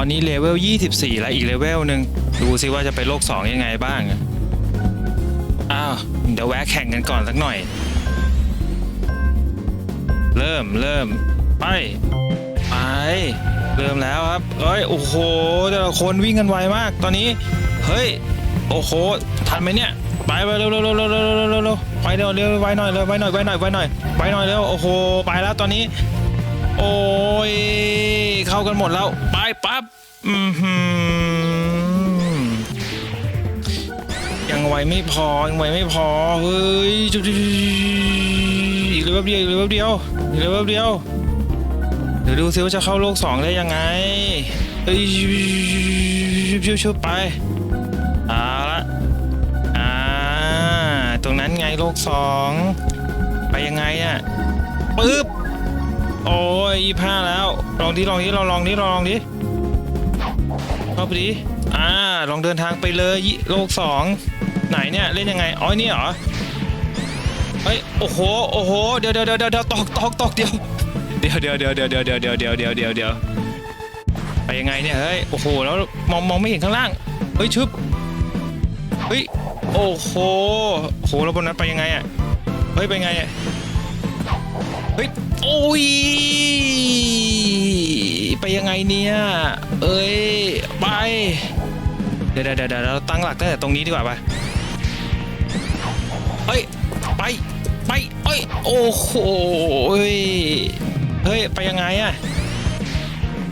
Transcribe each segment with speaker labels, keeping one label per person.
Speaker 1: อนนี้เลเวล 24 แล้วอีกเลเวลหนึ่งดูซิว่าจะไปโลก 2 ยังไงบ้าง อ้าว เดี๋ยวแวะแข่งกันก่อนสักหน่อย เริ่มเริ่มไป ไป เริ่มแล้วครับเฮ้ย โอ้โห แต่ละคนวิ่งกันไวมาก ตอนนี้ เฮ้ย โอ้โห ทันไหมเนี่ย ไปไปเร็วเร็วเร็วเร็วเร็วเร็วเร็วไปเร็วเร็วไวหน่อยเร็วไวหน่อยไวหน่อยไวหน่อยไวหน่อยเร็ว โอ้โห ไปแล้วตอนนี้ โอ้ย เข้ากันหมดแล้ว ไปปั๊บอือหือยังไวไม่พอ ยังไวไม่พอ เฮ้ยจุ๊บจุ๊บจุ๊บอีกเลยแป๊บเดียวอีกเลยแป๊บเดียวอีกเลยแป๊บเดียว เดี๋ยวดูซิว่าจะเข้าโลกสองได้ยังไงเฮ้ยชุบชุบชุบไปเอาละอ่า ตรงนั้นไงโลกสอง ไปยังไงอะปึ๊บ โอ้ยยี่ห้าแล้ว ลองดิลองดิเราลองดิเราลองดิเข้าไปดิอ่าลองเดินทางไปเลยโลกสองไหนเนี่ยเล่นยังไงอ๋อนี่เหรอเฮ้ยโอ้โหโอ้โหเดี๋ยวเดี๋ยวเดี๋ยวเดี๋ยวตกตกตกเดี๋ยวเดี๋ยวเดี๋ยวเดี๋ยวเดี๋ยวเดี๋ยวเดี๋ยวเดี๋ยวเดี๋ยวเดี๋ยวเดี๋ยวเดี๋ยวไปยังไงเนี่ยเฮ้ยโอ้โหแล้วมองมองไม่เห็นข้างล่างเฮ้ยชึบเฮ้ยโอ้โหโอ้โหแล้วบนนั้นไปยังไงอะเฮ้ยไปยังไงอะเฮ้ย โอ้ย ไปยังไงเนี่ย เอ้ย ไป เดี๋ยวเดี๋ยวเดี๋ยวเราตั้งหลักตั้งแต่ตรงนี้ดีกว่าปะเฮ้ย ไป ไปเอ้ย โอ้โหเฮ้ย ไปยังไงอะ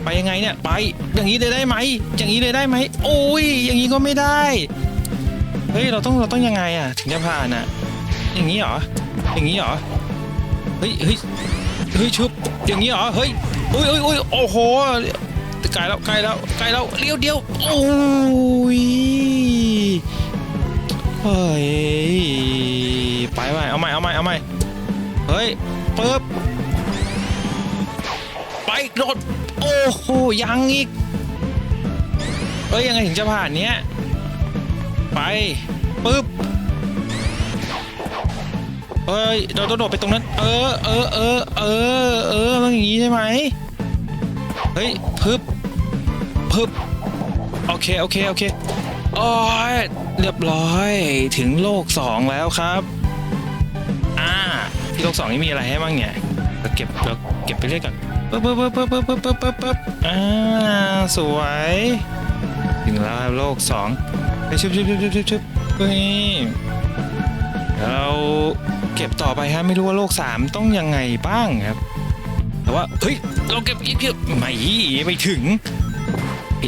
Speaker 1: ไปยังไงเนี่ย ไป อย่างนี้เลยได้ไหม อย่างนี้เลยได้ไหม โอ้ย อย่างนี้ก็ไม่ได้ เฮ้ย เราต้อง เราต้องยังไงอะถึงจะผ่านอะอย่างนี้เหรอ อย่างนี้เหรอ เฮ้ย เฮ้ย ฮ้ยชุบอย่างนี้เหรอเฮ้ยอุ้ยอุ้ยอุ้ยโอ้โหใกลแล้วใกลแล้วใกลแล้วเลี้ยวเดียวโอ้ยเฮ้ยไปไปเอาใหม่เอาใหม่เอาใหม่เฮ้ยปึ๊บไปโดดโอ้โหยังอีกเอ้ยยังไงถึงจะผ่านเนี้ยไปปึ๊บ เฮ้ยเราต้องโดดไปตรงนั้น เออเออเออเออเออมันอย่างงี้ใช่ไหมเฮ้ยปึ๊บปึ๊บโอเคโอเคโอเคโอ้ยเรียบร้อยถึงโลกสองแล้วครับอ่าที่โลกสองนี่มีอะไรให้บ้างเนี่ยเราเก็บเราเก็บไปเรื่อยก่อนปึ๊บปึ๊บปึ๊บปึ๊บปึ๊บปึ๊บปึ๊บปึ๊บอ่าสวย ถึงแล้วครับโลกสองไปชุบชุบชุบชุบชุบชุบนี่ เราเก็บต่อไปฮะไม่รู้ว่าโลกสามต้องยังไงบ้างครับ แต่ว่าเฮ้ยเราเก็บอีกเยอะไม่ไม่ถึง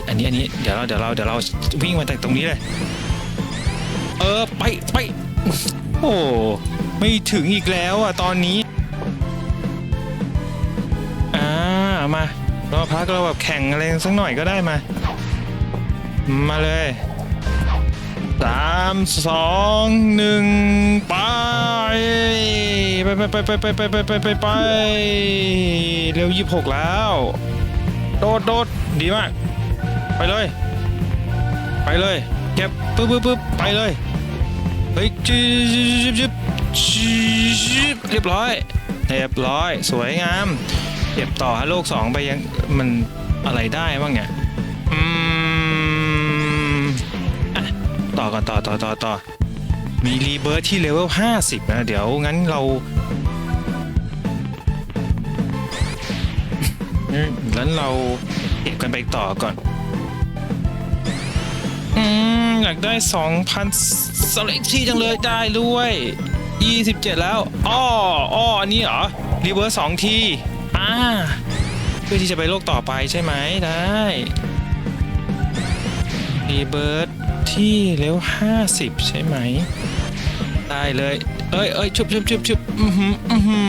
Speaker 1: อันนี้อันนี้เดี๋ยวเราเดี๋ยวเราเดี๋ยวเราวิ่งมาจากตรงนี้เลย เออไปไปโอ้ไม่ถึงอีกแล้วอะตอนนี้อ่ามาเราพักเราแบบแข่งอะไรสักหน่อยก็ได้มา มาเลย สามสองหนึ่งไปไปไปไปไปไปไปไปไปไปเร็วยี่หกแล้ว โดดโดดดีมาก ไปเลย ไปเลยเก็บปึ๊บปึ๊บปึ๊บไปเลยเฮ้ยจิบจิบจิบเรียบร้อยเรียบร้อย สวยงามเก็บต่อฮะโลกสองไปยังมันอะไรได้บ้างเนี่ยอืม ต่อก่อนต่อต่อต่อต่อมีรีเบิร์ทที่เลเวล50 นะ เดี๋ยวงั้นเราอืมงั้นเราเก็บกันไปต่อก่อน อืม อยากได้ 2,000สเล็กที่จังเลยได้ด้วย 27 แล้วอ้ออ้ออันนี้เหรอ รีเวิร์สสองที อ่า เพื่อที่จะไปโลกต่อไปใช่ไหมได้ รีเบิร์สที่เร็ว50 ใช่ไหม ได้เลย เอ้ยเอ้ยชุบชุบชุบชุบอือหืออือหื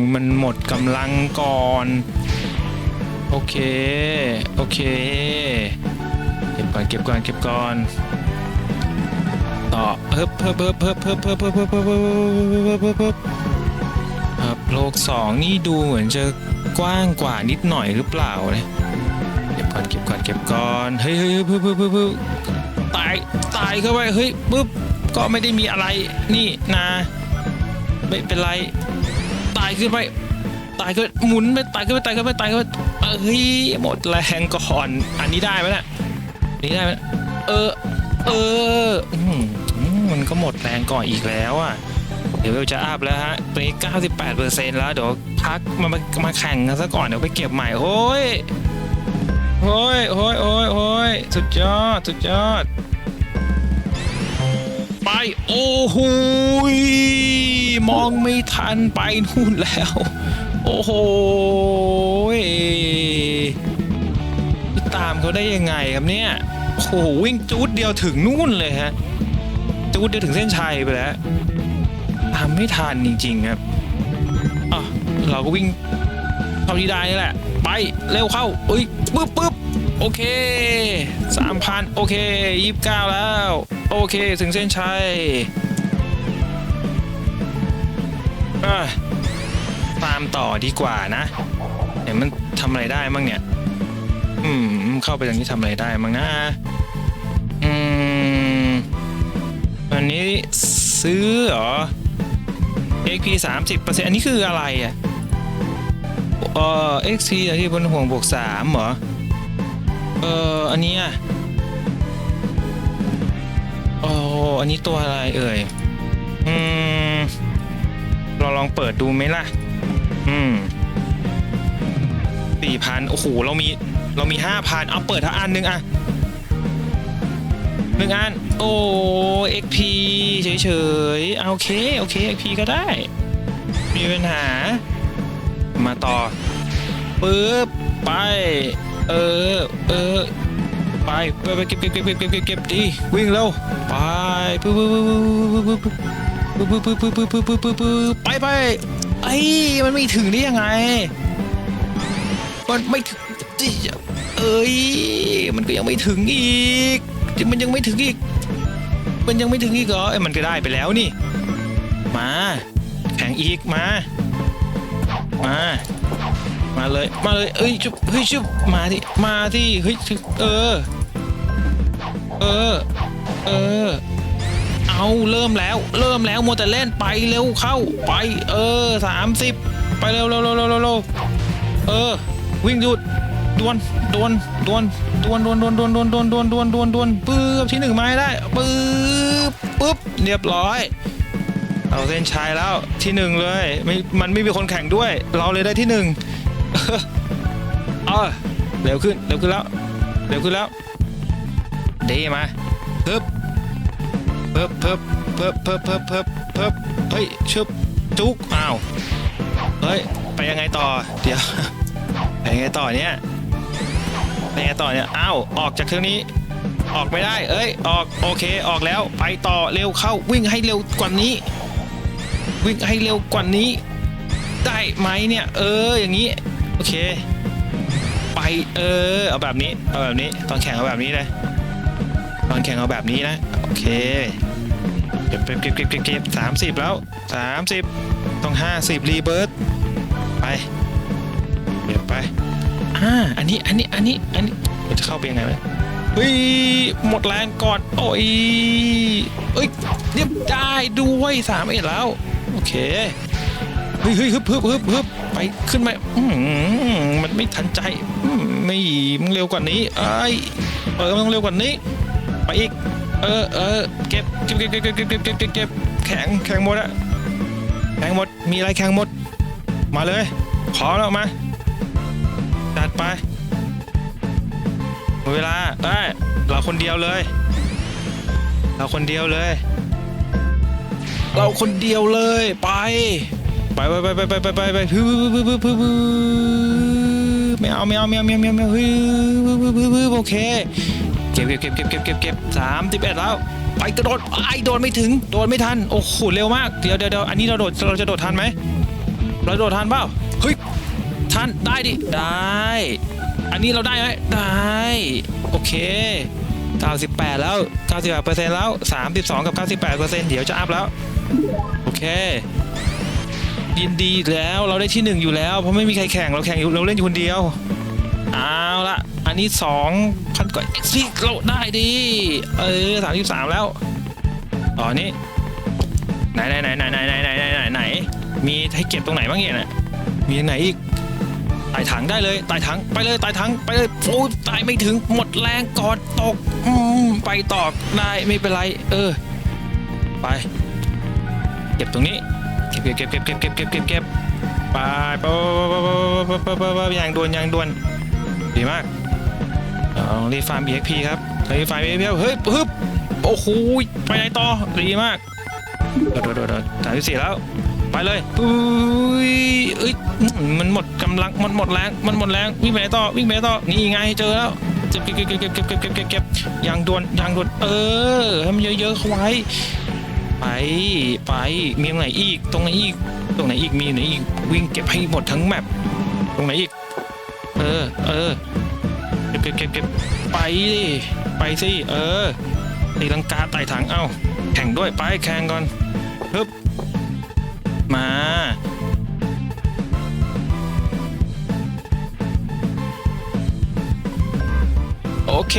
Speaker 1: อมันหมดกำลังก่อน โอเค โอเค เก็บก่อนเก็บก่อนเก็บก่อนต่อเพิ่มเพิ่มเพิ่มเพิ่มเพิ่มเพิ่มเพิ่มเพิ่มเพิ่มเพิ่มเพิ่มครับโลกสองนี่ดูเหมือนจะกว้างกว่านิดหน่อยหรือเปล่าเนี่ย อนเก็บก่อนเก็บก่อนเฮ้ยเฮ้ยเพิ่มเพิ่มเพิ่มเพิ่มตายตายเข้าไปเฮ้ยปุ๊บก็ไม่ได้มีอะไรนี่นะไม่เป็นไรตายขึ้นไปตายขึ้นหมุนไปตายขึ้นไปตายขึ้นไปตายขึ้นไปเอ้ยหมดแรงก่อนอันนี้ได้ไหมน่ะนี้ได้ไหมเออเออมันก็หมดแรงก่อนอีกแล้วอะเดี๋ยวเราจะอัพแล้วฮะตอนนี้98%แล้วเดี๋ยวพักมามามาแข่งกันซะก่อนเดี๋ยวไปเก็บใหม่โอ้ย โอ้ยโอ้ยโอ้ยโอ้ยสุดยอด สุดยอด ไป โอ้โหมองไม่ทันไปนู่นแล้ว โอ้โหตามเขาได้ยังไงครับเนี่ยโอ้โหวิ่งจูดเดียวถึงนู่นเลยฮะ จูดเดียวถึงเส้นชัยไปแล้วตามไม่ทันจริง ๆ ครับอะเราก็วิ่ง ท่าที่ได้นี่แหละ ไปเร็วเข้าเอ้ยปึ๊บปึ๊บโอเคสามพันโอเคยี่สิบเก้าแล้ว โอเคถึงเส้นชัยตามต่อดีกว่านะเห็นมันทำอะไรได้มั่งเนี่ย อืม เข้าไปตรงนี้ทำอะไรได้มั่งนะ อืมอันนี้ซื้อเหรอ XP 30%อันนี้คืออะไรอะ เอ่อ XP ที่บนห่วงบวก3เหรอ เอ่อ อันนี้อะโอ้อันนี้ตัวอะไรเอ่ย อืม เราลองเปิดดูไหมล่ะ อืมสี่พันโอ้โห เรามี เรามีห้าพันเอาเปิดทั้งอันหนึ่งอะหนึ่งอัน โอ้ XP เฉยๆ เอาโอเค โอเค XP ก็ได้ มีปัญหา มาต่อปึ๊บไป เออ เออ ไปไปไปเก็บเก็บเก็บเก็บเก็บเก็บเก็บดีวิ่งเร็วไปปึ๊บปึ๊บปึ๊บปึ๊บปึ๊บปึ๊บปึ๊บปึ๊บปึ๊บปึ๊บปึ๊บไปไปไอ้มันไม่ถึงได้ยังไง มันไม่ถึงจิเอ้ยมันก็ยังไม่ถึงอีกมันยังไม่ถึงอีก มันยังไม่ถึงอีกเหรอไอ้มันก็ได้ไปแล้วนี่ มาแข่งอีกมา มา มาเลย มาเลย เอ้ยชุบเฮ้ยชุบมาที่มาที่เฮ้ยชุบเออ เออ เออ เอาเริ่มแล้ว เริ่มแล้วมัวแต่เล่นไปเร็วเข้าไป เออสามสิบไปเร็วเร็วเร็วเร็วเร็วเออ วิ่งหยุดดวนดวนดวนดวนดวนดวนดวนดวนดวนดวนดวนดวนดวนปึ๊บที่หนึ่งไม้ได้ปึ๊บปึ๊บเรียบร้อย เอาเส้นชัยแล้วที่หนึ่งเลยไม่มันไม่มีคนแข่งด้วย เราเลยได้ที่หนึ่งเออเร็วขึ้นเร็วขึ้นแล้วเร็วขึ้นแล้วดีมาเพิ่บเพิ่บเพิ่บเพิ่บเพิ่บเพิ่บเพิ่บเพิ่บเฮ้ยชึบจุกอ้าวเฮ้ยไปยังไงต่อเดี๋ยวไปยังไงต่อเนี่ยไปยังไงต่อเนี่ยอ้าวออกจากเครื่องนี้ออกไม่ได้ เอ้ย ออก โอเค ออกแล้ว ไปต่อ เร็วเข้า วิ่งให้เร็วกว่านี้ วิ่งให้เร็วกว่านี้ ได้ไหมเนี่ย เอออย่างนี้ โอเค ไปเออเอาแบบนี้เอาแบบนี้ตอนแข่งเอาแบบนี้เลยตอนแข่งเอาแบบนี้นะโอเคเก็บเก็บเก็บเก็บเก็บสามสิบแล้วสามสิบต้องห้าสิบรีเบิร์ตไปเก็บไปอ่าอันนี้อันนี้อันนี้อันนี้จะเข้าไปยังไงวะเฮ้ยหมดแรงก่อนโอ้ยเอ้ยเรียบได้ด้วยสามเอ็ดแล้ว โอเคเฮ้ยเฮ้ยฮึบฮึบฮึบฮึบไปขึ้นมาอืมมันไม่ทันใจไม่มึงเร็วกว่านี้ไอ้เออมึงเร็วกว่านี้ ไปอีก เออเออเก็บเก็บเก็บเก็บเก็บเก็บเก็บเก็บแข็งแข็งหมดอะแข็งหมดมีอะไรแข็งหมด มาเลย ขอแล้วมาจัดไปหมดเวลาได้เราคนเดียวเลย เราคนเดียวเลย เราคนเดียวเลยไป ไปไปไปไปไปไปไปพื้พื้พื้พื้พื้ไม่เอาไม่เอาไม่เอาไม่เอาไม่เอาไม่อาพื้พื้พื้โอเคเก็บเก็บเก็บเก็บเก็บเก็บเก็บสามสิบเอ็ดแล้วไปกระโดดไอ้โดดไม่ถึงโดดไม่ทันโอ้โหเร็วมากเดี๋ยวเดี๋ยวอันนี้เราโดดเราจะโดดทันไหมเราโดดทันเปล่าเฮ้ยทันได้ดิได้ อันนี้เราได้ไหมได้โอเค98 แล้ว 98%แล้ว 32 กับ 98%เดี๋ยวจะอัพแล้ว โอเค ยินดีแล้วเราได้ที่หนึ่งอยู่แล้ว เพราะไม่มีใครแข่งเราแข่งอยู่เราเล่นอยู่คนเดียวเอาละอันนี้2,000กว่า XP เราได้ดีเออ33แล้วต่อนี้ไหนไหนไหนไหนไหนไหนไหนไหนไหนไหนมีให้เก็บตรงไหนบ้างเนี่ยนะมีไหนอีกไต่ถังได้เลยไต่ถังไปเลยไต่ถังไปเลยโอ้ยไต่ไม่ถึงหมดแรงกอดตกอืไปต่อได้ไม่เป็นไร เออ ไป เก็บตรงนี้ เก็บเก็บเก็บเก็บเก็บเก็บเก็บเก็บไปไปไปไปไปไปยางด่วนอย่างด่วนดีมากเอารีฟาร์ม EXP ครับรีฟาร์ม EXP เฮ้ยฮึบโอ้โหไปไหนต่อดีมากโดดโดดโดดโดดสามสิบสี่แล้ว ไปเลยอุ้ยเอ้ยมันหมดกำลังมันหมดแรงมันหมดแรงวิ่งไปไหนต่อวิ่งไปไหนต่อนี่ไงเจอแล้วเก็บเก็บเก็บเก็บเก็บเก็บเก็บเก็บเก็บยางด่วนยางด่วนเออให้มันเยอะๆเข้าไว้ ไปไปมีตรงไหนอีกตรงไหนอีก ตรงไหนอีกมีไหนอีกวิ่งเก็บให้หมดทั้งแมปตรงไหนอีก เออเออเก็บเก็บเก็บเก็บไปดิไปสิเออตีลังกาไต่ถังเอ้าแข่งด้วยไปแข่งก่อนฮึบมาโอเค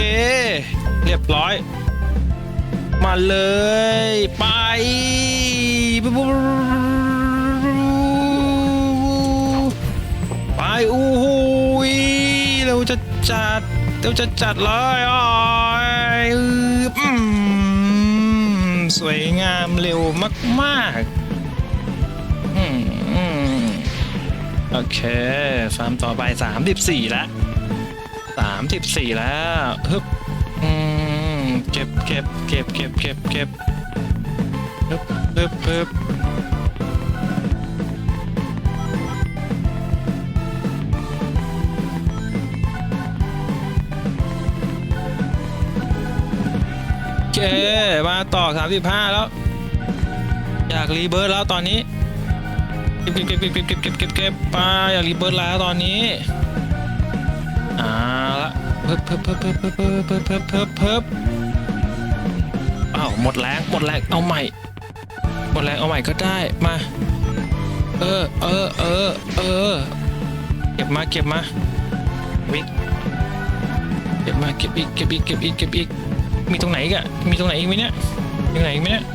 Speaker 1: เรียบร้อย มาเลย ไปไปอู้หูยเราจะจัดเราจะจัดเลยอ๋อสวยงามเร็วมากๆอืมอืมโอเค ฟาร์มต่อไป 34 แล้ว 34 แล้วฮึบอืม เก็บเก็บเก็บเก็บเก็บเก็บปึ๊บปึ๊บปึ๊บโอเค มาต่อ 35 แล้ว อยากรีเบิร์ดแล้วตอนนี้ เก็บเก็บเก็บเก็บเก็บเก็บเก็บเก็บไปอยากรีเบิร์ดแล้วตอนนี้อ่าละเพิ่มเพิ่มเพิ่มเพิ่มเพิ่มเพิ่มเพิ่มเพิ่ม อ้าวหมดแรงหมดแรงเอาใหม่ หมดแรงเอาใหม่ก็ได้มาเออเออเออเออเก็บมาเก็บมาวิเก็บมาเก็บอีกเก็บอีกเก็บอีกเก็บอีกมีตรงไหนอีกอะมีตรงไหนอีกไหมเนี่ยมีตรงไหนอีกไหมเนี่ย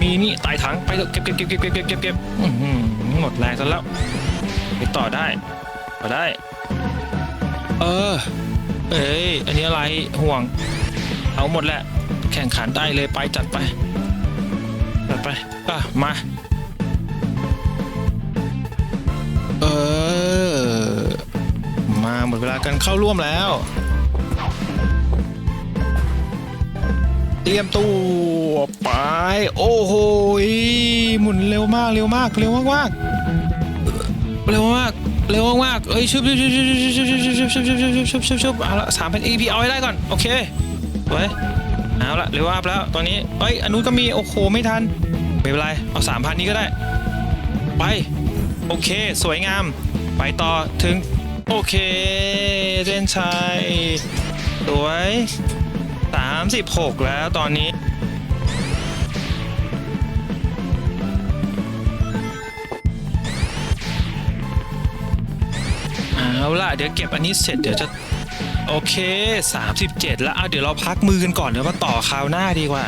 Speaker 1: มีนี่ไต่ถังไปเถอะเก็บเก็บเก็บเก็บเก็บเก็บเก็บเก็บอื้อหือหมดแรงซะแล้วไปต่อได้ต่อได้ เออ เอ้ยอันนี้อะไรห่วง เอาหมดแหละ แข่งขันได้เลยไปจัดไป จัดไป อะ มา เออ มาหมดเวลากันเข้าร่วมแล้ว เตรียมตัวไป โอ้โหหมุนเร็วมากเร็วมากเร็วมากมากเร็วมากเร็วมากเอ้ยชุบชุบชุบชุบชุบชุบชุบชุบชุบชุบชุบชุบชุบเอาละสามพัน EP เอาให้ได้ก่อน โอเคไว้ อาละเร็วอัพแล้วตอนนี้เอ้ยอันนู้นก็มีโอ้โหไม่ทันไม่เป็นไรเอาสามพันนี้ก็ได้ ไป โอเค สวยงาม ไปต่อถึง โอเคเส้นชัยสวย36แล้วตอนนี้เอาล่ะเดี๋ยวเก็บอันนี้เสร็จเดี๋ยวจะ โอเค 37 แล้วอะเดี๋ยวเราพักมือกันก่อนแล้วมาต่อคราวหน้าดีกว่า